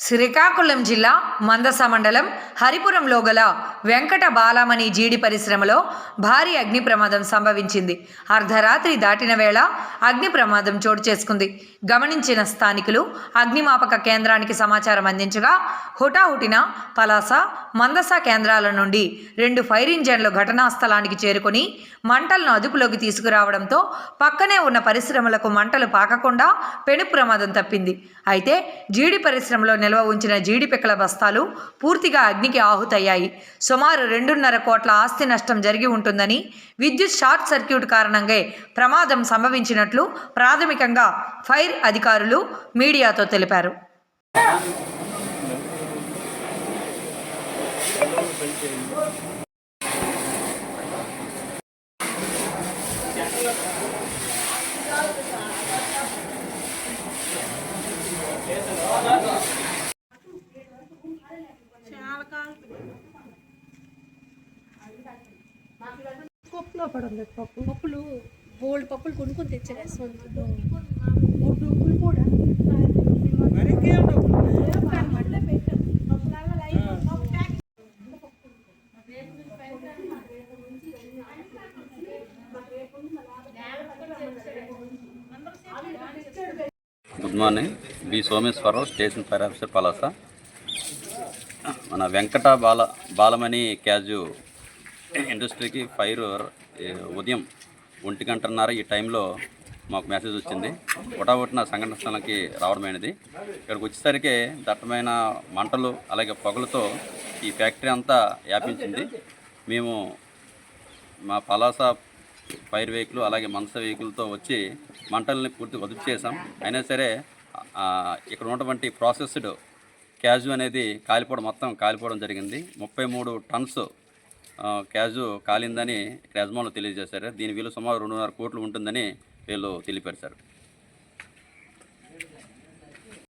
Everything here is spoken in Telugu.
శ్రీకాకుళం జిల్లా మందస మండలం హరిపురంలో గల వెంకట బాలామణి జీడి పరిశ్రమలో భారీ అగ్ని ప్రమాదం సంభవించింది. అర్ధరాత్రి దాటిన వేళ అగ్ని ప్రమాదం చోటు చేసుకుంది. గమనించిన స్థానికులు అగ్నిమాపక కేంద్రానికి సమాచారం అందించగా హుటాహుటిన పలాస మందస కేంద్రాల నుండి రెండు ఫైర్ ఇంజన్లు ఘటనా స్థలానికి చేరుకొని మంటలను అదుపులోకి తీసుకురావడంతో పక్కనే ఉన్న పరిశ్రమలకు మంటలు పాకకుండా పెను ప్రమాదం తప్పింది. అయితే జీడి పరిశ్రమలో నిల్వ ఉంచిన జీడిపిక్కల బస్తాలు పూర్తిగా అగ్నికి ఆహుతయ్యాయి. సుమారు రెండున్నర కోట్ల ఆస్తి నష్టం జరిగి ఉంటుందని విద్యుత్ షార్ట్ సర్క్యూట్ కారణంగా ప్రమాదం సంభవించినట్లు ప్రాథమికంగా ఫైర్ అధికారులు మీడియాతో తెలిపారు. పప్పులో పడింది. పప్పు పప్పులు బోల్డ్ పప్పులు కొనుక్కొని తెచ్చారు. యశ్వంత్ డబ్బులు కూడా. Good morning. B Someswararao station fire officer Palasa. మన వెంకట బాల బాలమణి క్యాజు ఇండస్ట్రీకి ఫైర్ ఉదయం ఒంటి గంటన్నర ఈ టైంలో మాకు మెసేజ్ వచ్చింది. ఒటావొట్టిన సంఘటన స్థలానికి రావడమైనది. ఇక్కడికి వచ్చేసరికి దట్టమైన మంటలు అలాగే పొగలతో ఈ ఫ్యాక్టరీ అంతా వ్యాపించింది. మేము మా పలాస ఫైర్ వెహికల్ అలాగే మనస వెహికల్తో వచ్చి మంటల్ని పూర్తి వదుపు చేసాం అయినా సరే ఇక్కడ ఉన్నటువంటి ప్రాసెస్డ్ క్యాజు అనేది కాలిపోవడం మొత్తం కాలిపోవడం జరిగింది. ముప్పై మూడు టన్స్ క్యాజు కాలిందని యజమానులు తెలియజేశారు. దీని విలువ సుమారు రెండున్నర కోట్లు ఉంటుందని వీళ్ళు తెలిపారు సార్